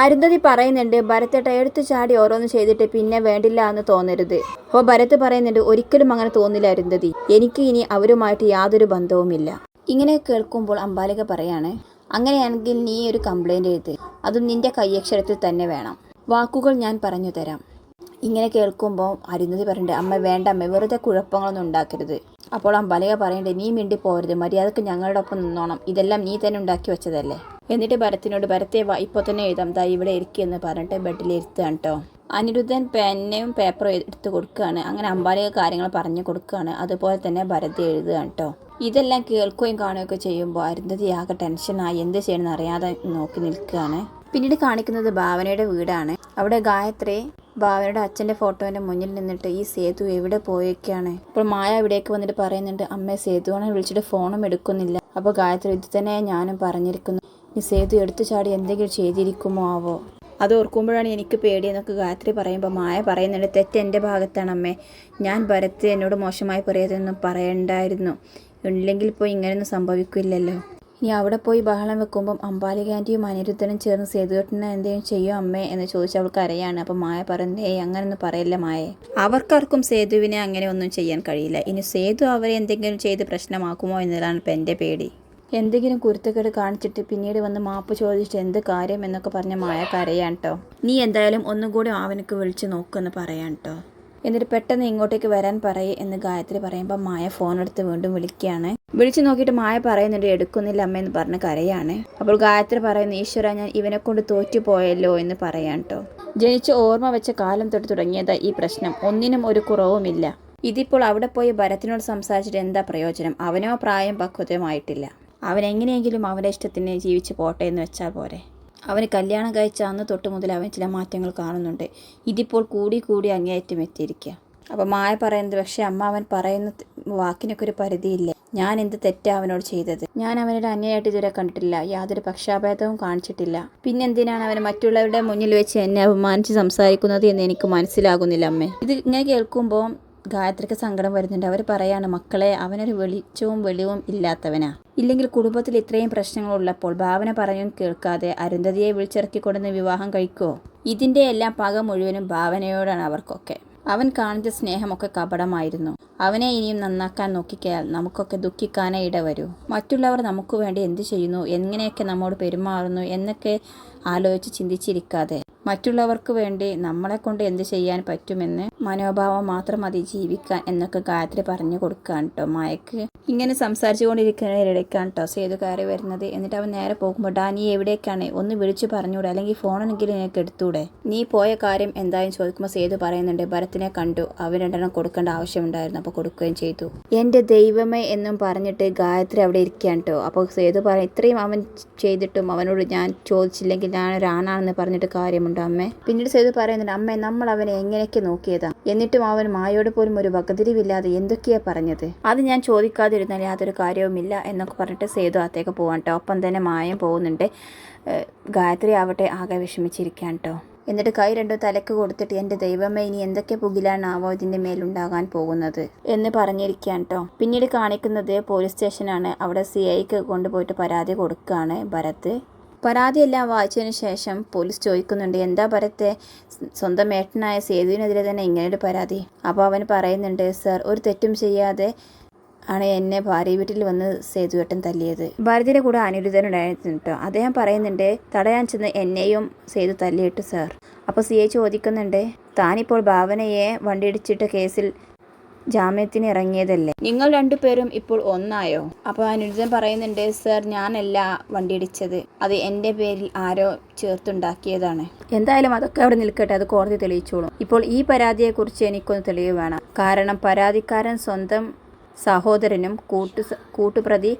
അരുന്ധതി പറയുന്നുണ്ട് ഭരത്തേട്ട എടുത്തു ചാടി ഓരോന്ന് ചെയ്തിട്ട് പിന്നെ വേണ്ടില്ല എന്ന് തോന്നരുത്. അപ്പോൾ ഭരത് പറയുന്നുണ്ട് ഒരിക്കലും അങ്ങനെ തോന്നില്ല അരുന്ധതി. എനിക്ക് ഇനി അവരുമായിട്ട് യാതൊരു ബന്ധവുമില്ല. ഇങ്ങനെ കേൾക്കുമ്പോൾ അംബാലിക പറയാണ് അങ്ങനെയാണെങ്കിൽ നീ ഒരു കംപ്ലൈന്റ് എഴുത്. അതും നിന്റെ കയ്യക്ഷരത്തിൽ തന്നെ വേണം. വാക്കുകൾ ഞാൻ പറഞ്ഞു തരാം. ഇങ്ങനെ കേൾക്കുമ്പോൾ അരുന്ധതി പറഞ്ഞിട്ട് അമ്മ വേണ്ട അമ്മ വെറുതെ കുഴപ്പങ്ങളൊന്നും ഉണ്ടാക്കരുത്. അപ്പോൾ അംബാലിക പറയേണ്ടത് നീ മിണ്ടി പോരുത് മര്യാദയ്ക്ക് ഞങ്ങളുടെ ഒപ്പം നിന്നോണം. ഇതെല്ലാം നീ തന്നെ ഉണ്ടാക്കി വെച്ചതല്ലേ? എന്നിട്ട് ഭരത്തിനോട് ഭരത്തെ വാ ഇപ്പോൾ തന്നെ എഴുതാം. ദാ ഇവിടെ ഇരിക്കുമെന്ന് പറഞ്ഞിട്ട് ബെഡിൽ ഇരുത്തുകയാണ് കേട്ടോ അനിരുദ്ധൻ പെന്നും പേപ്പറും എടുത്ത് കൊടുക്കുകയാണ് അങ്ങനെ അമ്പാലിക കാര്യങ്ങൾ പറഞ്ഞു കൊടുക്കുകയാണ് അതുപോലെ തന്നെ ഭരത് എഴുതുകയാണ് കേട്ടോ ഇതെല്ലാം കേൾക്കുകയും കാണുകയൊക്കെ ചെയ്യുമ്പോൾ അരുന്ധതി ആകെ ടെൻഷനായി എന്ത് ചെയ്യണമെന്ന് അറിയാതെ നോക്കി നിൽക്കുകയാണ്. പിന്നീട് കാണിക്കുന്നത് ഭാവനയുടെ വീടാണ്. അവിടെ ഗായത്രി ഭാവനയുടെ അച്ഛന്റെ ഫോട്ടോന്റെ മുന്നിൽ നിന്നിട്ട് ഈ സേതു എവിടെ പോയൊക്കെയാണ് ഇപ്പോൾ മായ ഇവിടേക്ക് വന്നിട്ട് പറയുന്നുണ്ട് അമ്മേ സേതുവാണ് വിളിച്ചിട്ട് ഫോണും എടുക്കുന്നില്ല. അപ്പോൾ ഗായത്രി ഇത് തന്നെ ഞാനും പറഞ്ഞിരിക്കുന്നു. ഈ സേതു എടുത്തു ചാടി എന്തെങ്കിലും ചെയ്തിരിക്കുമോ ആവോ? അത് ഓർക്കുമ്പോഴാണ് എനിക്ക് പേടിയെന്നൊക്കെ ഗായത്രി പറയുമ്പോൾ മായ പറയുന്നുണ്ട് തെറ്റ് എന്റെ ഭാഗത്താണ് അമ്മേ ഞാൻ ഭരത്ത് എന്നോട് മോശമായി പറയതെന്നും പറയണ്ടായിരുന്നു. ഇല്ലെങ്കിൽ ഇപ്പോൾ ഇങ്ങനെയൊന്നും സംഭവിക്കില്ലല്ലോ. ഇനി അവിടെ പോയി ബഹളം വെക്കുമ്പം അമ്പാലിക ആന്റിയും അനിരുദ്ധനും ചേർന്ന് സേതുവേട്ടനെ എന്തെങ്കിലും ചെയ്യോ അമ്മേ എന്ന് ചോദിച്ച് അവൾക്ക് അറിയാണ്. അപ്പം മായ പറയുന്നത് ഏയ് അങ്ങനൊന്നും പറയില്ല മായേ. അവർക്കാർക്കും സേതുവിനെ അങ്ങനെ ഒന്നും ചെയ്യാൻ കഴിയില്ല. ഇനി സേതു അവരെ എന്തെങ്കിലും ചെയ്ത് പ്രശ്നമാക്കുമോ എന്നതാണ് ഇപ്പം എന്റെ പേടി. എന്തെങ്കിലും കുരുത്തക്കേട് കാണിച്ചിട്ട് പിന്നീട് വന്ന് മാപ്പ് ചോദിച്ചിട്ട് എന്ത് കാര്യം എന്നൊക്കെ പറഞ്ഞ മായ കരയാണ് കേട്ടോ നീ എന്തായാലും ഒന്നും കൂടി അവനക്ക് വിളിച്ച് നോക്കുമെന്ന് പറയാൻ കേട്ടോ എന്നിട്ട് പെട്ടെന്ന് ഇങ്ങോട്ടേക്ക് വരാൻ പറയേ എന്ന് ഗായത്രി പറയുമ്പോൾ മായ ഫോൺ എടുത്ത് വീണ്ടും വിളിക്കുകയാണ്. വിളിച്ചു നോക്കിയിട്ട് മായ പറയുന്നുണ്ട് എടുക്കുന്നില്ല അമ്മ എന്ന് പറഞ്ഞ് കരയാണ്. അപ്പോൾ ഗായത്രി പറയുന്നു ഈശ്വര ഞാൻ ഇവനെ കൊണ്ട് തോറ്റു പോയല്ലോ എന്ന് പറയാൻ കേട്ടോ ജനിച്ച് ഓർമ്മ വെച്ച കാലം തൊട്ട് തുടങ്ങിയതാ ഈ പ്രശ്നം. ഒന്നിനും ഒരു കുറവുമില്ല. ഇതിപ്പോൾ അവിടെ പോയി ഭരത്തിനോട് സംസാരിച്ചിട്ട് എന്താ പ്രയോജനം? അവനോ പ്രായം പക്വതയുമായിട്ടില്ല. അവൻ എങ്ങനെയെങ്കിലും അവന്റെ ഇഷ്ടത്തിന് ജീവിച്ച് പോട്ടെ എന്ന് വെച്ചാൽ പോരെ. അവന് കല്യാണം കഴിച്ച അന്ന് തൊട്ട് മുതൽ അവൻ ചില മാറ്റങ്ങൾ കാണുന്നുണ്ട്. ഇതിപ്പോൾ കൂടി കൂടി അങ്ങേയറ്റം എത്തിയിരിക്കുക. അപ്പോൾ മായ പറയുന്നത് പക്ഷേ അമ്മ അവൻ പറയുന്ന വാക്കിനൊക്കെ ഒരു പരിധിയില്ലേ. ഞാൻ എന്ത് തെറ്റാ അവനോട് ചെയ്തത്? ഞാൻ അവനോട് അന്യായിട്ട് ഇതുവരെ കണ്ടിട്ടില്ല. യാതൊരു പക്ഷാഭേദവും കാണിച്ചിട്ടില്ല. പിന്നെന്തിനാണ് അവൻ മറ്റുള്ളവരുടെ മുന്നിൽ വെച്ച് എന്നെ അപമാനിച്ച് സംസാരിക്കുന്നത് എന്ന് എനിക്ക് മനസ്സിലാകുന്നില്ല അമ്മേ. ഇത് ഇങ്ങനെ കേൾക്കുമ്പോൾ ഗായത്രിക്ക് സങ്കടം വരുന്നുണ്ട്. അവർ പറയാണ് മക്കളെ അവനൊരു വെളിച്ചവും വെളിവും ഇല്ലാത്തവനാ. ഇല്ലെങ്കിൽ കുടുംബത്തിൽ ഇത്രയും പ്രശ്നങ്ങളുള്ളപ്പോൾ ഭാവന പറയും കേൾക്കാതെ അരുന്ധതിയെ വിളിച്ചിറക്കിക്കൊണ്ടെന്ന് വിവാഹം കഴിക്കുമോ ഇതിന്റെ എല്ലാം പക മുഴുവനും ഭാവനയോടാണ് അവർക്കൊക്കെ. അവൻ കാണിച്ച സ്നേഹമൊക്കെ കപടമായിരുന്നു. അവനെ ഇനിയും നന്നാക്കാൻ നോക്കിക്കയാൽ നമുക്കൊക്കെ ദുഃഖിക്കാനേ ഇടവരൂ. മറ്റുള്ളവർ നമുക്ക് വേണ്ടി എന്ത് ചെയ്യുന്നു? എങ്ങനെയൊക്കെ നമ്മോട് പെരുമാറുന്നു? എന്നൊക്കെ ആലോചിച്ച് ചിന്തിച്ചിരിക്കാതെ. മറ്റുള്ളവർക്ക് വേണ്ടി നമ്മളെ കൊണ്ട് എന്ത് ചെയ്യാൻ പറ്റുമെന്ന് മനോഭാവം മാത്രം മതി ജീവിക്കാൻ എന്നൊക്കെ ഗായത്രി പറഞ്ഞു കൊടുക്കാൻ കേട്ടോ മായക്ക്. ഇങ്ങനെ സംസാരിച്ചു കൊണ്ടിരിക്കുന്നതിനിടയ്ക്കാണ് കേട്ടോ സേതു കയറി വരുന്നത്. എന്നിട്ട് അവൻ നേരെ പോകുമ്പോൾ ഡാ നീ എവിടേക്കാണ്? ഒന്ന് വിളിച്ചു പറഞ്ഞൂടെ? അല്ലെങ്കിൽ ഫോണെങ്കിലും നിനക്ക് എടുത്തൂടെ? നീ പോയ കാര്യം എന്തായാലും ചോദിക്കുമ്പോൾ സേതു പറയുന്നുണ്ട് ഭരത്തിനെ കണ്ടു. അവൻ രണ്ടെണ്ണം കൊടുക്കേണ്ട ആവശ്യമുണ്ടായിരുന്നു. അപ്പോൾ കൊടുക്കുകയും ചെയ്തു. എന്റെ ദൈവമേ എന്നും പറഞ്ഞിട്ട് ഗായത്രി അവിടെ ഇരിക്കുകയാണ് കേട്ടോ അപ്പോൾ സേതു പറയും ഇത്രയും അവൻ ചെയ്തിട്ടും അവനോട് ഞാൻ ചോദിച്ചില്ലെങ്കിൽ ഞാൻ ഒരാണാണെന്ന് പറഞ്ഞിട്ട് കാര്യമുണ്ടോ അമ്മേ? പിന്നീട് സേതു പറയുന്നുണ്ട് അമ്മേ നമ്മൾ അവനെ എങ്ങനെയൊക്കെ നോക്കിയതാ? എന്നിട്ടും അവൻ മായോട് പോലും ഒരു വകതിരിവില്ലാതെ എന്തൊക്കെയാ പറഞ്ഞത്? അത് ഞാൻ ചോദിക്കാതിരുന്നാൽ യാതൊരു കാര്യവുമില്ല എന്നൊക്കെ പറഞ്ഞിട്ട് സേതു അത്തേക്ക് പോവാൻ കേട്ടോ. ഒപ്പം തന്നെ മായം പോകുന്നുണ്ട്. ഗായത്രി ആവട്ടെ ആകെ വിഷമിച്ചിരിക്കാൻ കേട്ടോ. എന്നിട്ട് കൈ രണ്ടോ തലക്ക് കൊടുത്തിട്ട് എന്റെ ദൈവമേ ഇനി എന്തൊക്കെ പുകിലാണാവോ ഇതിന്റെ മേലുണ്ടാകാൻ പോകുന്നത്? എന്ന് പറഞ്ഞിരിക്കുകയാണ് കേട്ടോ. പിന്നീട് കാണിക്കുന്നത് പോലീസ് സ്റ്റേഷനാണ്. അവിടെ സി ഐക്ക് കൊണ്ടുപോയിട്ട് പരാതി കൊടുക്കുകയാണ് ഭരത്. പരാതിയെല്ലാം വായിച്ചതിന് ശേഷം പോലീസ് ചോദിക്കുന്നുണ്ട് എന്താ ഭരത്തെ? സ്വന്തം ഏട്ടനായ സേതുവിനെതിരെ തന്നെ ഇങ്ങനൊരു പരാതി. അപ്പോൾ അവൻ പറയുന്നുണ്ട് സർ ഒരു തെറ്റും ചെയ്യാതെ ആണ് എന്നെ ഭാര്യ വീട്ടിൽ വന്ന് സേതുവേട്ടൻ തല്ലിയത്. ഭാരതിയുടെ കൂടെ അനിരുദ്ധനുണ്ടായിരുന്നു കേട്ടോ അദ്ദേഹം പറയുന്നുണ്ട് തടയാൻ ചെന്ന് എന്നെയും സേതു തല്ലിയിട്ട് സാർ. അപ്പോൾ സി എ ചോദിക്കുന്നുണ്ട് താനിപ്പോൾ ഭാവനയെ വണ്ടിയിടിച്ചിട്ട കേസിൽ ജാമ്യത്തിന് ഇറങ്ങിയതല്ലേ നിങ്ങൾ രണ്ടുപേരും ഇപ്പോൾ ഒന്നായോ? അപ്പോൾ അനിരുദ്ധൻ പറയുന്നുണ്ട് സർ ഞാനല്ല വണ്ടി ഇടിച്ചത്. അത് എന്റെ പേരിൽ ആരോ ചേർത്തുണ്ടാക്കിയതാണ്. എന്തായാലും അതൊക്കെ അവിടെ നിൽക്കട്ടെ അത് കോടതി തെളിയിച്ചോളും. ഇപ്പോൾ ഈ പരാതിയെക്കുറിച്ച് എനിക്കൊന്ന് തെളിവ് വേണം. കാരണം പരാതിക്കാരൻ സ്വന്തം സഹോദരനും കൂട്ടു കൂട്ടുപ്രതി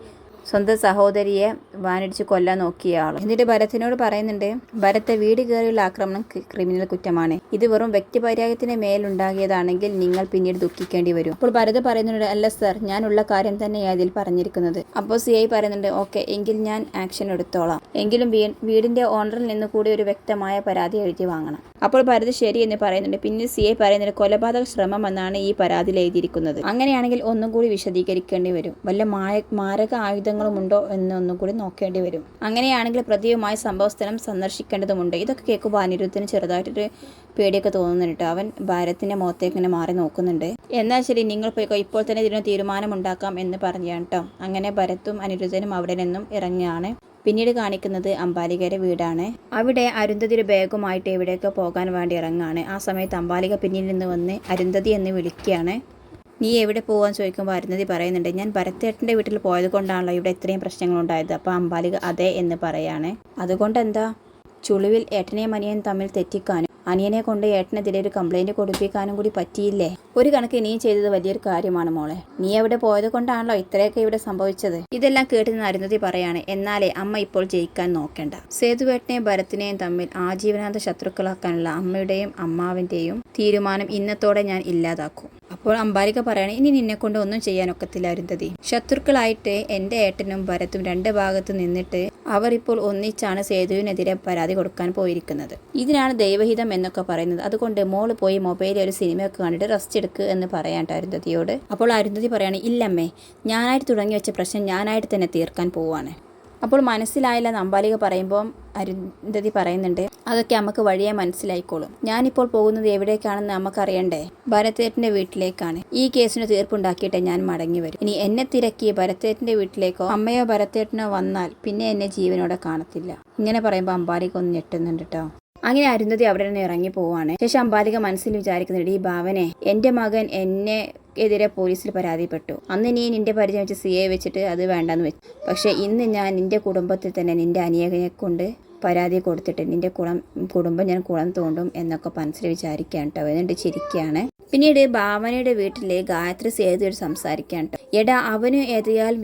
സ്വന്തം സഹോദരിയെ വാനടിച്ച് കൊല്ലാൻ നോക്കിയ ആൾ എന്നിട്ട് ഭരത്തിനോട് പറയുന്നുണ്ട് ഭരത്തെ വീട് കയറിയുള്ള ആക്രമണം ക്രിമിനൽ കുറ്റമാണ്. ഇത് വെറും വ്യക്തിപര്യാഗത്തിന് മേലുണ്ടാകിയതാണെങ്കിൽ നിങ്ങൾ പിന്നീട് ദുഃഖിക്കേണ്ടി വരും. അപ്പോൾ ഭരത് പറയുന്നുണ്ട് അല്ല സർ ഞാനുള്ള കാര്യം തന്നെയാണ് ഇതിൽ പറഞ്ഞിരിക്കുന്നത്. അപ്പോൾ സി ഐ പറയുന്നുണ്ട് ഓക്കെ എങ്കിൽ ഞാൻ ആക്ഷൻ എടുത്തോളാം. എങ്കിലും വീടിന്റെ ഓണറിൽ നിന്ന് കൂടി ഒരു വ്യക്തമായ പരാതി എഴുതി വാങ്ങണം. അപ്പോൾ ഭരത് ശരി എന്ന് പറയുന്നുണ്ട്. പിന്നെ സി ഐ പറയുന്നുണ്ട് കൊലപാതക ശ്രമം എന്നാണ് ഈ പരാതിയിൽ എഴുതിയിരിക്കുന്നത്. അങ്ങനെയാണെങ്കിൽ ഒന്നും കൂടി വിശദീകരിക്കേണ്ടി വരും. വല്ല മാരക ആയുധങ്ങൾ കുറ്റങ്ങളുമുണ്ടോ എന്നൊന്നും കൂടി നോക്കേണ്ടി വരും. അങ്ങനെയാണെങ്കിൽ പ്രതിയുമായി സംഭവസ്ഥലം സന്ദർശിക്കേണ്ടതുണ്ട് ഇതൊക്കെ കേൾക്കുമ്പോൾ അനിരുദ്ധന് ചെറുതായിട്ടൊരു പേടിയൊക്കെ തോന്നുന്നുണ്ട്. അവൻ ഭാരത്തിന്റെ മുഖത്തേക്ക് ഇങ്ങനെ മാറി നോക്കുന്നുണ്ട്. എന്നാൽ ശരി നിങ്ങൾ പോയിക്കോ. ഇപ്പോൾ തന്നെ ഇതിനൊരു തീരുമാനമുണ്ടാക്കാം എന്ന് പറഞ്ഞാണ് കേട്ടോ അങ്ങനെ ഭരത്തും അനിരുദ്ധനും അവിടെ നിന്നും ഇറങ്ങിയാണ് പിന്നീട് കാണിക്കുന്നത് അമ്പാലികയുടെ വീടാണ്. അവിടെ അരുന്ധതിയുടെ ബാഗുമായിട്ട് എവിടെയൊക്കെ പോകാൻ വേണ്ടി ഇറങ്ങാണ് ആ സമയത്ത് അമ്പാലിക പിന്നിൽ നിന്ന് വന്ന് അരുന്ധതി എന്ന് വിളിക്കുകയാണ്. നീ എവിടെ പോകാൻ ചോദിക്കുമ്പോൾ അരുന്ധതി പറയുന്നുണ്ട് ഞാൻ ഭരത്തേട്ടന്റെ വീട്ടിൽ പോയത് കൊണ്ടാണല്ലോ ഇവിടെ ഇത്രയും പ്രശ്നങ്ങളുണ്ടായത്. അപ്പോൾ അമ്പാലിക അതെ എന്ന് പറയാണ്. അതുകൊണ്ട് എന്താ ചുളിവിൽ ഏട്ടനെയും മനിയനും തമ്മിൽ തെറ്റിക്കാനും അനിയനെ കൊണ്ട് ഏട്ടനെതിരെ ഒരു കംപ്ലൈന്റ് കൊടുപ്പിക്കാനും കൂടി പറ്റിയില്ലേ? ഒരു കണക്ക് നീ ചെയ്തത് വലിയൊരു കാര്യമാണ് മോളെ. നീ അവിടെ പോയത് കൊണ്ടാണല്ലോ ഇത്രയൊക്കെ ഇവിടെ സംഭവിച്ചത്? ഇതെല്ലാം കേട്ട് നിന്ന് അരുന്ധതി പറയാണ് എന്നാലേ അമ്മ ഇപ്പോൾ ജയിക്കാൻ നോക്കേണ്ട. സേതുവേട്ടനെയും ഭരത്തിനെയും തമ്മിൽ ആജീവനാന്ത ശത്രുക്കളാക്കാനുള്ള അമ്മയുടെയും അമ്മാവിന്റെയും തീരുമാനം ഇന്നത്തോടെ ഞാൻ ഇല്ലാതാക്കും. അപ്പോൾ അംബാലിക പറയാണ് ഇനി നിന്നെ കൊണ്ട് ഒന്നും ചെയ്യാനൊക്കത്തില്ല അരുന്ധതി. ശത്രുക്കളായിട്ട് എന്റെ ഏട്ടനും ഭരത്തും രണ്ട് ഭാഗത്ത് നിന്നിട്ട് അവർ ഇപ്പോൾ ഒന്നിച്ചാണ് സേതുവിനെതിരെ പരാതി കൊടുക്കാൻ പോയിരിക്കുന്നത്. ഇതിനാണ് ദൈവഹിതം എന്നൊക്കെ പറയുന്നത്. അതുകൊണ്ട് മോൾ പോയി മൊബൈലിൽ ഒരു സിനിമയൊക്കെ കണ്ടിട്ട് റെസ്റ്റ് എടുക്കുക എന്ന് പറയാൻ അരുന്ധതിയോട്. അപ്പോൾ അരുന്ധതി പറയാണ് ഇല്ലമ്മേ ഞാനായിട്ട് തുടങ്ങി വെച്ച പ്രശ്നം ഞാനായിട്ട് തന്നെ തീർക്കാൻ പോവാണ് അപ്പോൾ മനസ്സിലായില്ല നമ്പാലിക പറയുമ്പോൾ അരുന്ധതി പറയുന്നുണ്ട് അതൊക്കെ നമുക്ക് വഴിയെ മനസ്സിലായിക്കോളും. ഞാനിപ്പോൾ പോകുന്നത് എവിടേക്കാണെന്ന് നമുക്കറിയണ്ടേ ഭരത്തേറ്റിന്റെ വീട്ടിലേക്കാണ്. ഈ കേസിന് തീർപ്പുണ്ടാക്കിയിട്ടേ ഞാൻ മടങ്ങി വരും. ഇനി എന്നെ തിരക്കി ഭരത്തേറ്റിന്റെ വീട്ടിലേക്കോ അമ്മയോ ഭരതേട്ടനോ വന്നാൽ പിന്നെ എന്നെ ജീവനോടെ കാണത്തില്ല. ഇങ്ങനെ പറയുമ്പോൾ അമ്പാലിക ഒന്ന് ഞെട്ടുന്നുണ്ട് കേട്ടോ അങ്ങനെ അരുന്ധതി അവിടെ നിന്ന് ഇറങ്ങി പോവാണ്. ശേഷം അമ്പാലിക മനസ്സിൽ വിചാരിക്കുന്നുണ്ട് ഈ ഭാവനെ എന്റെ മകൻ എന്നെ എതിരെ പോലീസിൽ പരാതിപ്പെട്ടു. അന്ന് നീ നിന്റെ പരിചയം വെച്ച് സി എ വെച്ചിട്ട് അത് വേണ്ടെന്ന് വെച്ചു. പക്ഷേ ഇന്ന് ഞാൻ നിന്റെ കുടുംബത്തിൽ തന്നെ നിന്റെ അനിയകനെ കൊണ്ട് പരാതി കൊടുത്തിട്ട് നിന്റെ കുളം കുടുംബം ഞാൻ കുളം തോണ്ടും എന്നൊക്കെ മനസ്സിൽ വിചാരിക്കാൻ കേട്ടോ എന്നിട്ട് ചിരിക്കുകയാണ്. പിന്നീട് ഭാവനയുടെ വീട്ടിലെ ഗായത്രി സേതു സംസാരിക്കാൻ കേട്ടോ എടാ അവന് എതിയാൽ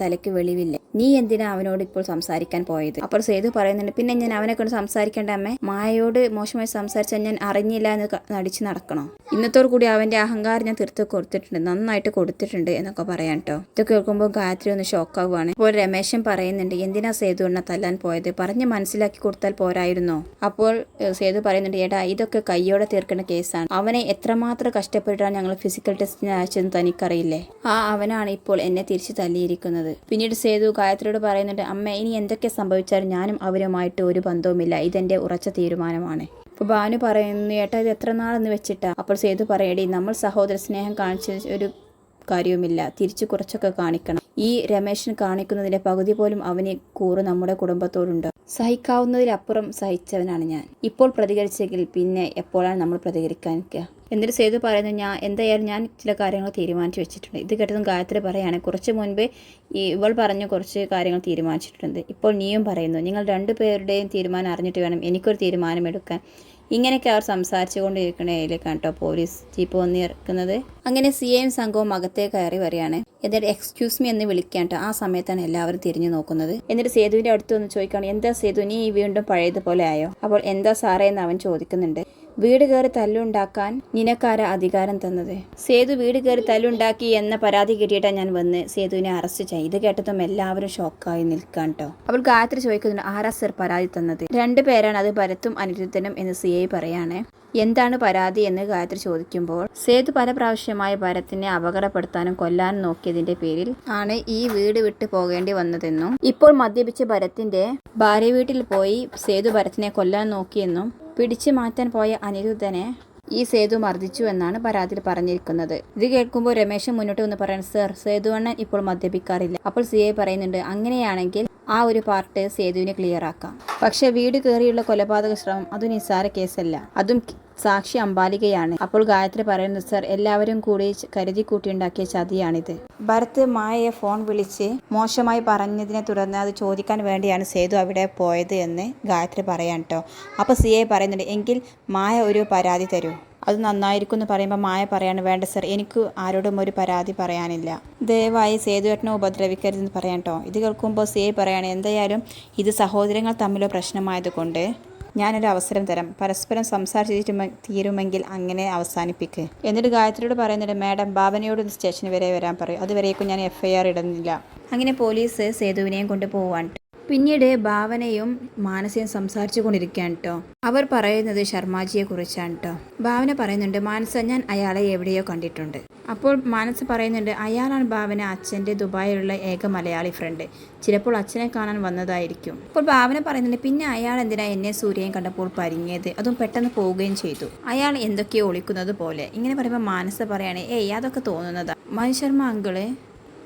തലയ്ക്ക് വെളിവില്ല. നീ എന്തിനാ അവനോട് ഇപ്പോൾ സംസാരിക്കാൻ പോയത്? അപ്പോൾ സേതു പറയുന്നുണ്ട് പിന്നെ ഞാൻ അവനെ കൊണ്ട് സംസാരിക്കേണ്ട അമ്മേ? മായയോട് മോശമായി സംസാരിച്ചാൽ ഞാൻ അറിഞ്ഞില്ല എന്ന് നടിച്ചു നടക്കണോ? ഇന്നത്തോടു കൂടി അവന്റെ അഹങ്കാരം ഞാൻ തീർത്ത് കൊടുത്തിട്ടുണ്ട് നന്നായിട്ട് കൊടുത്തിട്ടുണ്ട് എന്നൊക്കെ പറയാം കേട്ടോ. ഇതൊക്കെ കേൾക്കുമ്പോൾ ഗായത്രി ഒന്ന് ഷോക്ക് ഷോക്കാവുകയാണ്. അപ്പോൾ രമേശൻ പറയുന്നുണ്ട് എന്തിനാ സേതു എണ്ണ തല്ലാൻ പോയത്? പറഞ്ഞ് മനസ്സിലാക്കി കൊടുത്താൽ പോരായിരുന്നോ? അപ്പോൾ സേതു പറയുന്നുണ്ട് ഏടാ ഇതൊക്കെ കയ്യോടെ തീർക്കേണ്ട കേസാണ്. അവനെ എത്രമാത്രം കഷ്ടപ്പെട്ടാണ് ഞങ്ങൾ ഫിസിക്കൽ ടെസ്റ്റിന് അയച്ചതെന്ന് തനിക്കറിയില്ലേ? ആ അവനാണ് ഇപ്പോൾ എന്നെ തിരിച്ചു തല്ലിയിരിക്കുന്നത്. പിന്നീട് സേതു ഗായത്രിയോട് പറയുന്നുണ്ട് അമ്മ ഇനി എന്തൊക്കെ സംഭവിച്ചാലും ഞാനും അവരുമായിട്ട് ഒരു ബന്ധവുമില്ല. ഇതെന്റെ ഉറച്ച തീരുമാനമാണ്. അപ്പോൾ ഭാനു പറയുന്നു ഏട്ടാ ഇത് എത്ര നാളെന്ന് വെച്ചിട്ടാ? അപ്പോൾ സേതു പറയടി നമ്മൾ സഹോദര സ്നേഹം കാണിച്ച ഒരു കാര്യവുമില്ല. തിരിച്ചു കുറച്ചൊക്കെ കാണിക്കണം. ഈ രമേശൻ കാണിക്കുന്നതിന്റെ പകുതി പോലും അവന് കൂറ് നമ്മുടെ കുടുംബത്തോടുണ്ട്. സഹിക്കാവുന്നതിലപ്പുറം സഹിച്ചവനാണ് ഞാൻ. ഇപ്പോൾ പ്രതികരിച്ചെങ്കിൽ പിന്നെ എപ്പോഴാണ് നമ്മൾ പ്രതികരിക്കാൻ എന്നിട്ട് സേതു പറയുന്നത് ഞാൻ എന്തായാലും ഞാൻ ചില കാര്യങ്ങൾ തീരുമാനിച്ചു വെച്ചിട്ടുണ്ട്. ഇത് കേട്ടതും ഗായത്രി പറയാണ് കുറച്ച് മുൻപ് ഇവൾ പറഞ്ഞ കുറച്ച് കാര്യങ്ങൾ തീരുമാനിച്ചിട്ടുണ്ട്. ഇപ്പോൾ നീയും പറയുന്നു നിങ്ങൾ രണ്ടുപേരുടെയും തീരുമാനം അറിഞ്ഞിട്ട് വേണം എനിക്കൊരു തീരുമാനമെടുക്കാൻ. ഇങ്ങനെയൊക്കെ അവർ സംസാരിച്ചു കൊണ്ടിരിക്കണേലേക്കാണ് കേട്ടോ പോലീസ് ജീപ്പ് വന്ന് ഇറക്കുന്നത്. അങ്ങനെ സി എയും സംഘവും അകത്തേക്ക് കയറി വരികയാണ്. എന്നിട്ട് എക്സ്ക്യൂസ് മീ എന്ന് വിളിക്കാൻ ട്ടോ. ആ സമയത്താണ് എല്ലാവരും തിരിഞ്ഞു നോക്കുന്നത്. എന്നിട്ട് സേതുവിന്റെ അടുത്ത് വന്ന് ചോദിക്കുകയാണ് എന്താ സേതു നീ വീണ്ടും പഴയതുപോലെ ആയോ? അപ്പോൾ എന്താ സാറേ എന്ന് അവൻ ചോദിക്കുന്നുണ്ട്. വീട് കയറി തല്ലുണ്ടാക്കാൻ നിനക്കാര അധികാരം തന്നത്? സേതു വീട് കയറി തല്ലുണ്ടാക്കി എന്ന പരാതി കിട്ടിയിട്ടാണ് ഞാൻ വന്ന് സേതുവിനെ അറസ്റ്റ് ചെയ്ത് കേട്ടതും എല്ലാവരും ഷോക്കായി നിൽക്കാൻ കേട്ടോ അപ്പോൾ ഗായത്രി ചോദിക്കുന്നു ആരാ സർ പരാതി തന്നത്? രണ്ടു പേരാണ്. അത് ഭരത്തും അനിരുദ്ധനും എന്ന് സി ഐ പറയാണ്. എന്താണ് പരാതി? എന്ന് ഗായത്രി ചോദിക്കുമ്പോൾ സേതു പല പ്രാവശ്യമായി ഭരത്തിനെ അപകടപ്പെടുത്താനും കൊല്ലാനും നോക്കിയതിന്റെ പേരിൽ ആണ് ഈ വീട് വിട്ടു പോകേണ്ടി വന്നതെന്നും ഇപ്പോൾ മദ്യപിച്ച ഭരത്തിന്റെ ഭാര്യ വീട്ടിൽ പോയി സേതു ഭരത്തിനെ കൊല്ലാൻ നോക്കിയെന്നും പിടിച്ചു മാറ്റാൻ പോയ അനിരുദ്ധനെ ഈ സേതു മർദ്ദിച്ചു എന്നാണ് പരാതിയിൽ പറഞ്ഞിരിക്കുന്നത്. ഇത് കേൾക്കുമ്പോൾ രമേശൻ മുന്നോട്ട് വന്ന് പറയാൻ സർ സേതു അണ്ണൻ ഇപ്പോൾ മദ്യപിക്കാറില്ല. അപ്പോൾ സി ഐ പറയുന്നുണ്ട് അങ്ങനെയാണെങ്കിൽ ആ ഒരു പാർട്ട് സേതുവിനെ ക്ലിയർ ആക്കാം. പക്ഷെ വീട് കയറിയുള്ള കൊലപാതക ശ്രമം അത് നിസ്സാര കേസല്ല. അതും സാക്ഷി അമ്പാലികയാണ്. അപ്പോൾ ഗായത്രി പറയുന്നു സർ എല്ലാവരും കൂടി കരുതി കൂട്ടിയുണ്ടാക്കിയ ചതിയാണിത്. ഭരത് മായയെ ഫോൺ വിളിച്ച് മോശമായി പറഞ്ഞതിനെ തുടർന്ന് അത് ചോദിക്കാൻ വേണ്ടിയാണ് സേതു അവിടെ പോയത് എന്ന് ഗായത്രി പറയാൻ കേട്ടോ അപ്പോൾ സി എ പറയുന്നുണ്ട് എങ്കിൽ മായ ഒരു പരാതി തരൂ. അത് നന്നായിരിക്കും എന്ന് പറയുമ്പോൾ മായ പറയാണ് വേണ്ട സർ എനിക്ക് ആരോടും ഒരു പരാതി പറയാനില്ല. ദയവായി സേതുവേട്ടനെ ഉപദ്രവിക്കരുതെന്ന് പറയാം കേട്ടോ ഇത് കേൾക്കുമ്പോൾ സേ പറയാണ് എന്തായാലും ഇത് സഹോദരങ്ങൾ തമ്മിലോ പ്രശ്നമായതുകൊണ്ട് ഞാനൊരു അവസരം തരാം. പരസ്പരം സംസാരിച്ചിട്ട് തീരുമെങ്കിൽ അങ്ങനെ അവസാനിപ്പിക്ക്. എന്നിട്ട് ഗായത്രിയോട് പറയുന്നുണ്ട് മാഡം ഭാവനയോട് സ്റ്റേഷൻ വരെ വരാൻ പറയും. അതുവരേക്കും ഞാൻ എഫ് ഐ ആർ ഇടുന്നില്ല. അങ്ങനെ പോലീസ് സേതുവിനെയും കൊണ്ട് പോവാൻ പിന്നീട് ഭാവനയും മാനസയും സംസാരിച്ചു കൊണ്ടിരിക്കുകയാണ് കേട്ടോ അവർ പറയുന്നത് ശർമാജിയെ കുറിച്ചാണ് കേട്ടോ ഭാവന പറയുന്നുണ്ട് മാനസ ഞാൻ അയാളെ എവിടെയോ കണ്ടിട്ടുണ്ട്. അപ്പോൾ മാനസ പറയുന്നുണ്ട് അയാളാണ് ഭാവന അച്ഛന്റെ ദുബായിലുള്ള ഏക മലയാളി ഫ്രണ്ട് ചിലപ്പോൾ അച്ഛനെ കാണാൻ വന്നതായിരിക്കും. അപ്പോൾ ഭാവന പറയുന്നുണ്ട് പിന്നെ അയാൾ എന്തിനാ എന്നെ സൂര്യൻ കണ്ടപ്പോൾ പരിങ്ങിയത്? അതും പെട്ടെന്ന് പോവുകയും ചെയ്തു. അയാൾ എന്തൊക്കെയോ ഒളിക്കുന്നത് പോലെ. ഇങ്ങനെ പറയുമ്പോൾ മാനസ പറയുകയാണ് ഏയ് അതൊക്കെ തോന്നുന്നതാണ് മനുശർമ്മ ശർമ്മ അങ്കിൾ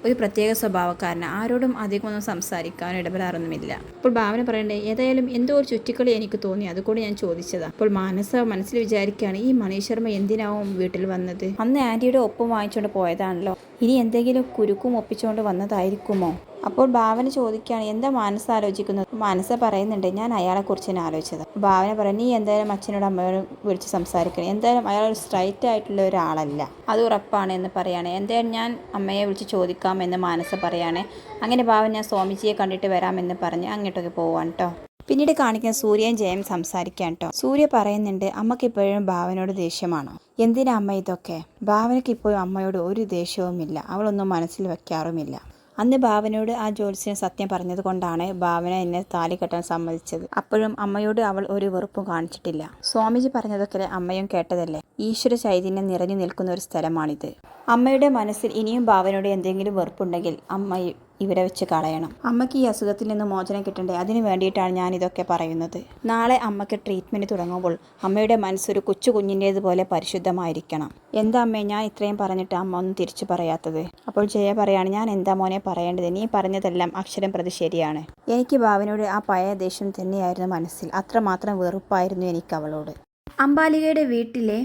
ഒരു പ്രത്യേക സ്വഭാവക്കാരന് ആരോടും അധികമൊന്നും സംസാരിക്കാനോ ഇടപെടാറൊന്നുമില്ല. അപ്പോൾ ഭാവന പറയണ്ടേ ഏതായാലും എന്തോ ഒരു ചുറ്റിക്കളി എനിക്ക് തോന്നി അതുകൊണ്ട് ഞാൻ ചോദിച്ചതാണ് അപ്പോൾ മാനസ മനസ്സിൽ വിചാരിക്കുകയാണ് ഈ മനീഷ് ശർമ്മ എന്തിനാവും വീട്ടിൽ വന്നത്? അന്ന് ആന്റിയുടെ ഒപ്പം വാങ്ങിച്ചുകൊണ്ട് പോയതാണല്ലോ. ഇനി എന്തെങ്കിലും കുരുക്കും ഒപ്പിച്ചുകൊണ്ട് വന്നതായിരിക്കുമോ? അപ്പോൾ ഭാവന ചോദിക്കുകയാണ് എന്താ മാനസ ആലോചിക്കുന്നത്? മാനസ പറയുന്നുണ്ട് ഞാൻ അയാളെക്കുറിച്ച് തന്നെ ആലോചിച്ചത്. ഭാവന പറയും നീ എന്തായാലും അച്ഛനോട് അമ്മയോട് വിളിച്ച് സംസാരിക്കണം. എന്തായാലും അയാൾ ഒരു സ്ട്രൈറ്റ് ആയിട്ടുള്ള ഒരാളല്ല. അത് ഉറപ്പാണ് എന്ന് പറയുകയാണ് എന്തായാലും ഞാൻ അമ്മയെ വിളിച്ച് ചോദിക്കാമെന്ന് മാനസ പറയാണ്. അങ്ങനെ ഭാവൻ ഞാൻ സ്വാമിജിയെ കണ്ടിട്ട് വരാമെന്ന് പറഞ്ഞ് അങ്ങോട്ടൊക്കെ പോവാൻ കേട്ടോ പിന്നീട് കാണിക്കുന്ന സൂര്യൻ ജയൻ സംസാരിക്കാൻ കേട്ടോ സൂര്യ പറയുന്നുണ്ട് അമ്മയ്ക്ക് ഇപ്പോഴും ഭാവനോട് ദേഷ്യമാണോ? എന്തിനാ അമ്മ ഇതൊക്കെ? ഭാവനയ്ക്ക് ഇപ്പോഴും അമ്മയോട് ഒരു ദേഷ്യവുമില്ല. അവളൊന്നും മനസ്സിൽ വെക്കാറുമില്ല. അന്ന് ഭാവനയോട് ആ ജ്യോത്സ്യൻ സത്യം പറഞ്ഞത് കൊണ്ടാണ് ഭാവന എന്നെ താലി കെട്ടാൻ സമ്മതിച്ചത്. അപ്പോഴും അമ്മയോട് അവൾ ഒരു വെറുപ്പും കാണിച്ചിട്ടില്ല. സ്വാമിജി പറഞ്ഞതൊക്കെ അമ്മയും കേട്ടതല്ലേ? ഈശ്വര ചൈതന്യം നിറഞ്ഞു നിൽക്കുന്ന ഒരു സ്ഥലമാണിത്. അമ്മയുടെ മനസ്സിൽ ഇനിയും ഭാവനയോട് എന്തെങ്കിലും വെറുപ്പുണ്ടെങ്കിൽ അമ്മ ഇവിടെ വെച്ച് കളയണം. അമ്മയ്ക്ക് ഈ അസുഖത്തിൽ നിന്ന് മോചനം കിട്ടണ്ടേ? അതിന് വേണ്ടിയിട്ടാണ് ഞാൻ ഇതൊക്കെ പറയുന്നത്. നാളെ അമ്മയ്ക്ക് ട്രീറ്റ്മെന്റ് തുടങ്ങുമ്പോൾ അമ്മയുടെ മനസ്സൊരു കൊച്ചു കുഞ്ഞിന്റേതുപോലെ പരിശുദ്ധമായിരിക്കണം. എന്താ അമ്മേ ഞാൻ ഇത്രയും പറഞ്ഞിട്ട് അമ്മ ഒന്നും തിരിച്ചു പറയാത്തത്? അപ്പോൾ ജയ പറയാണ് ഞാൻ എന്താ മോനെ പറയേണ്ടത്? നീ പറഞ്ഞതെല്ലാം അക്ഷരം പ്രതി ശരിയാണ്. എനിക്ക് ഭാവനയോട് ആ പഴയ ദേഷ്യം തന്നെയായിരുന്നു മനസ്സിൽ. അത്രമാത്രം വെറുപ്പായിരുന്നു എനിക്ക് അവളോട്. അമ്പാലികയുടെ വീട്ടിലെ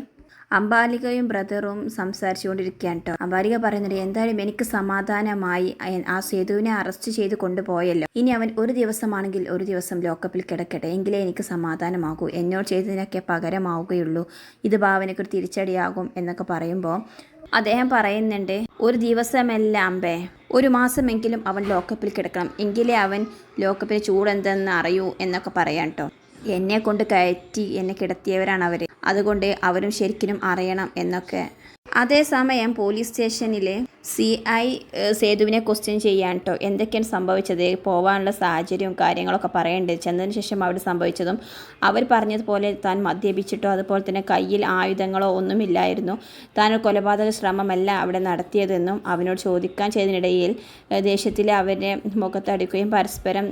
അംബാലികയും ബ്രദറും സംസാരിച്ചുകൊണ്ടിരിക്കുകയാണ് കേട്ടോ. അംബാലിക പറയുന്നുണ്ട് എന്തായാലും എനിക്ക് സമാധാനമായി ആ സേതുവിനെ അറസ്റ്റ് ചെയ്ത് കൊണ്ടുപോയല്ലോ. ഇനി അവൻ ഒരു ദിവസമാണെങ്കിൽ ഒരു ദിവസം ലോക്കപ്പിൽ കിടക്കട്ടെ. എങ്കിലേ എനിക്ക് സമാധാനമാകൂ. എന്നോട് ചെയ്തതിനൊക്കെ പകരമാവുകയുള്ളൂ. ഇത് ഭാവനയ്ക്ക് ഒരു തിരിച്ചടിയാകും എന്നൊക്കെ പറയുമ്പോൾ അദ്ദേഹം പറയുന്നുണ്ട് ഒരു ദിവസമല്ല അമ്പേ. ഒരു മാസമെങ്കിലും അവൻ ലോക്കപ്പിൽ കിടക്കണം. എങ്കിലേ അവൻ ലോക്കപ്പിൽ ചൂടെന്തെന്ന് അറിയൂ എന്നൊക്കെ പറയാം കേട്ടോ. എന്നെ കൊണ്ട് കയറ്റി എന്നെ കിടത്തിയവരാണ് അവർ അതുകൊണ്ട് അവരും ശരിക്കും അറിയണം എന്നൊക്കെ. അതേസമയം പോലീസ് സ്റ്റേഷനിൽ സി ഐ സേതുവിനെ ക്വസ്റ്റ്യൻ ചെയ്യാൻ കേട്ടോ എന്തൊക്കെയാണ് സംഭവിച്ചത്? പോകാനുള്ള സാഹചര്യവും കാര്യങ്ങളൊക്കെ പറയേണ്ടത് ചെന്നതിന് ശേഷം അവിടെ സംഭവിച്ചതും അവർ പറഞ്ഞതുപോലെ താൻ മദ്യപിച്ചിട്ടോ അതുപോലെ തന്നെ കയ്യിൽ ആയുധങ്ങളോ ഒന്നുമില്ലായിരുന്നു. താൻ ഒരു കൊലപാതക ശ്രമമല്ല അവിടെ നടത്തിയതെന്നും അവനോട് ചോദിക്കാൻ ചെയ്തതിനിടയിൽ ദേഷ്യത്തിൽ അവരെ മുഖത്തടിക്കുകയും പരസ്പരം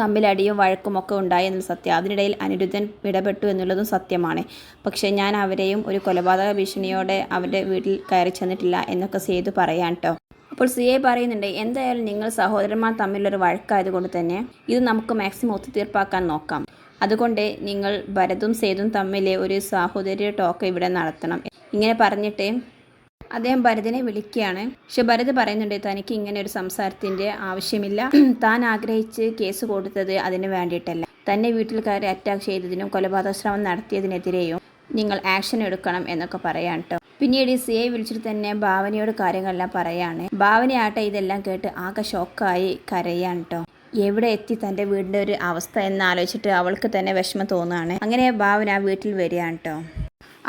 തമ്മിലടിയും വഴക്കും ഒക്കെ ഉണ്ടായി എന്നുള്ള സത്യം. അതിനിടയിൽ അനിരുദ്ധൻ ഇടപെട്ടു എന്നുള്ളതും സത്യമാണ്. പക്ഷേ ഞാൻ അവരെയും ഒരു കൊലപാതക ഭീഷണിയോടെ അവരുടെ വീട്ടിൽ കയറി ചെന്നിട്ടില്ല എന്നൊക്കെ സേതു പറയാൻ കേട്ടോ അപ്പോൾ സി എ പറയുന്നുണ്ട് എന്തായാലും നിങ്ങൾ സഹോദരന്മാർ തമ്മിലൊരു വഴക്കായതുകൊണ്ട് തന്നെ ഇത് നമുക്ക് മാക്സിമം ഒത്തുതീർപ്പാക്കാൻ നോക്കാം. അതുകൊണ്ട് നിങ്ങൾ ഭരതും സേതും തമ്മിലെ ഒരു സാഹോദര്യ ടോക്ക് ഇവിടെ നടത്തണം. ഇങ്ങനെ പറഞ്ഞിട്ട് അദ്ദേഹം ഭരതനെ വിളിക്കുകയാണ്. പക്ഷെ ഭരത് പറയുന്നുണ്ട് തനിക്ക് ഇങ്ങനെ ഒരു സംസാരത്തിന്റെ ആവശ്യമില്ല. താൻ ആഗ്രഹിച്ച് കേസ് കൊടുത്തത് അതിന് വേണ്ടിയിട്ടല്ല. തന്നെ വീട്ടിൽ കയറി അറ്റാക്ക് ചെയ്തതിനും കൊലപാതക ശ്രമം നടത്തിയതിനെതിരെയും നിങ്ങൾ ആക്ഷൻ എടുക്കണം എന്നൊക്കെ പറയാൻ കേട്ടോ പിന്നീട് സി ഐ വിളിച്ചിട്ട് തന്നെ ഭാവനയോട് കാര്യങ്ങളെല്ലാം പറയാണ്. ഭാവനയാട്ടെ ഇതെല്ലാം കേട്ട് ആകെ ഷോക്കായി കരയാണ് കേട്ടോ എവിടെ എത്തി തന്റെ വീടിന്റെ ഒരു അവസ്ഥ എന്ന് ആലോചിച്ചിട്ട് അവൾക്ക് തന്നെ വിഷമം തോന്നുകയാണ്. അങ്ങനെ ഭാവന വീട്ടിൽ വരികയാണ് കേട്ടോ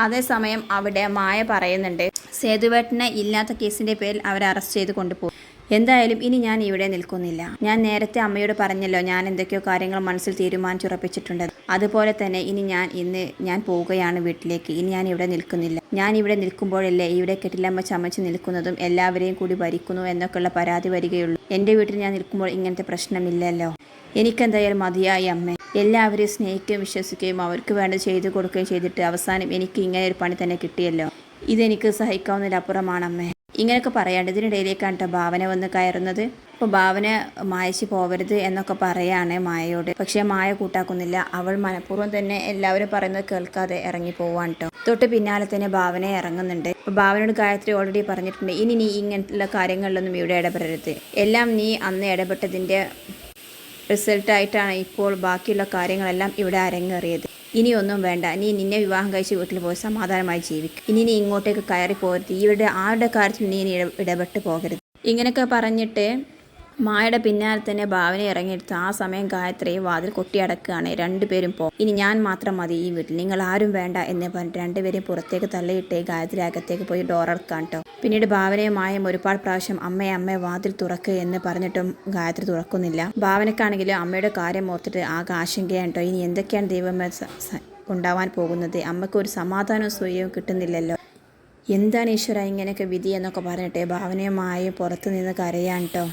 അതേസമയം അവിടെ മായ പറയുന്നുണ്ട് സേതുവേട്ടനെ ഇല്ലാത്ത കേസിന്റെ പേരിൽ അവരെ അറസ്റ്റ് ചെയ്ത് കൊണ്ടുപോകും എന്തായാലും ഇനി ഞാൻ ഇവിടെ നിൽക്കുന്നില്ല. ഞാൻ നേരത്തെ അമ്മയോട് പറഞ്ഞല്ലോ ഞാൻ എന്തൊക്കെയോ കാര്യങ്ങൾ മനസ്സിൽ തീരുമാനിച്ചുറപ്പിച്ചിട്ടുണ്ട്. അതുപോലെ തന്നെ ഇനി ഞാൻ ഇന്ന് ഞാൻ പോവുകയാണ് വീട്ടിലേക്ക്. ഇനി ഞാൻ ഇവിടെ നിൽക്കുന്നില്ല. ഞാൻ ഇവിടെ നിൽക്കുമ്പോഴല്ലേ ഇവിടെ കെട്ടിലമ്മ ചമച്ച് നിൽക്കുന്നതും എല്ലാവരെയും കൂടി ഭരിക്കുന്നു എന്നൊക്കെയുള്ള പരാതി വരികയുള്ളൂ. എന്റെ വീട്ടിൽ ഞാൻ നിൽക്കുമ്പോൾ ഇങ്ങനത്തെ പ്രശ്നമില്ലല്ലോ. എനിക്കെന്തായാലും മതിയായി അമ്മ. എല്ലാവരെയും സ്നേഹിക്കുകയും വിശ്വസിക്കുകയും അവർക്ക് വേണ്ടത് ചെയ്തു കൊടുക്കുകയും ചെയ്തിട്ട് അവസാനം എനിക്ക് ഇങ്ങനെ ഒരു പണി തന്നെ കിട്ടിയല്ലോ. ഇതെനിക്ക് സഹിക്കാവുന്നതിലപ്പുറമാണ് അമ്മേ ഇങ്ങനെയൊക്കെ പറയാണ്ട് ഇതിനിടയിലേക്കാണ് കേട്ടോ ഭാവന വന്ന് കയറുന്നത്. അപ്പോൾ ഭാവന മായച്ച് പോവരുത് എന്നൊക്കെ പറയാണ് മായയോട്. പക്ഷേ മായ കൂട്ടാക്കുന്നില്ല. അവൾ മനഃപൂർവം തന്നെ എല്ലാവരും പറയുന്നത് കേൾക്കാതെ ഇറങ്ങി പോവാണ് കേട്ടോ തൊട്ട് പിന്നാലെ തന്നെ ഭാവന ഇറങ്ങുന്നുണ്ട്. അപ്പോൾ ഭാവനയോട് ഗായത്രി ഓൾറെഡി പറഞ്ഞിട്ടുണ്ട്. ഇനി നീ ഇങ്ങനെയുള്ള കാര്യങ്ങളിലൊന്നും ഇവിടെ ഇടപെടരുത്. എല്ലാം നീ അന്ന് ഇടപെട്ടതിന്റെ റിസൾട്ടായിട്ടാണ് ഇപ്പോൾ ബാക്കിയുള്ള കാര്യങ്ങളെല്ലാം ഇവിടെ അരങ്ങേറിയത്. ഇനിയൊന്നും വേണ്ട. നീ നിന്നെ വിവാഹം കഴിച്ച് വീട്ടിൽ പോയി സമാധാനമായി ജീവിക്കും. ഇനി നീ ഇങ്ങോട്ടേക്ക് കയറി പോകരുത് ഇവരുടെ ആരുടെ കാര്യത്തിൽ നീ ഇടപെട്ട് പോകരുത്. ഇങ്ങനെയൊക്കെ പറഞ്ഞിട്ട് മായയുടെ പിന്നാലെ തന്നെ ഭാവന ഇറങ്ങിയെടുത്ത് ആ സമയം ഗായത്രി വാതിൽ കൊട്ടിയടക്കുകയാണ്. രണ്ടുപേരും പോ ഇനി ഞാൻ മാത്രം മതി ഈ വീട്ടിൽ. നിങ്ങൾ ആരും വേണ്ട എന്ന് പറഞ്ഞിട്ട് രണ്ടുപേരും പുറത്തേക്ക് തള്ളിയിട്ടേ ഗായത്രി അകത്തേക്ക് പോയി ഡോർ അടക്കാൻ കേട്ടോ പിന്നീട് ഭാവനയും മായയും ഒരുപാട് പ്രാവശ്യം അമ്മയെ അമ്മയെ വാതിൽ തുറക്ക് എന്ന് പറഞ്ഞിട്ടും ഗായത്രി തുറക്കുന്നില്ല. ഭാവനക്കാണെങ്കിലും അമ്മയുടെ കാര്യം ഓർത്തിട്ട് ആകെ ആശങ്കയാണ് കേട്ടോ ഇനി എന്തൊക്കെയാണ് ദൈവമേ ഉണ്ടാവാൻ പോകുന്നത്? അമ്മയ്ക്ക് ഒരു സമാധാനവും സ്വയവും കിട്ടുന്നില്ലല്ലോ. എന്താണ് ഈശ്വര ഇങ്ങനെയൊക്കെ വിധി എന്നൊക്കെ പറഞ്ഞിട്ട് ഭാവനയുമായി പുറത്തു നിന്ന് കരയാൻ കേട്ടോ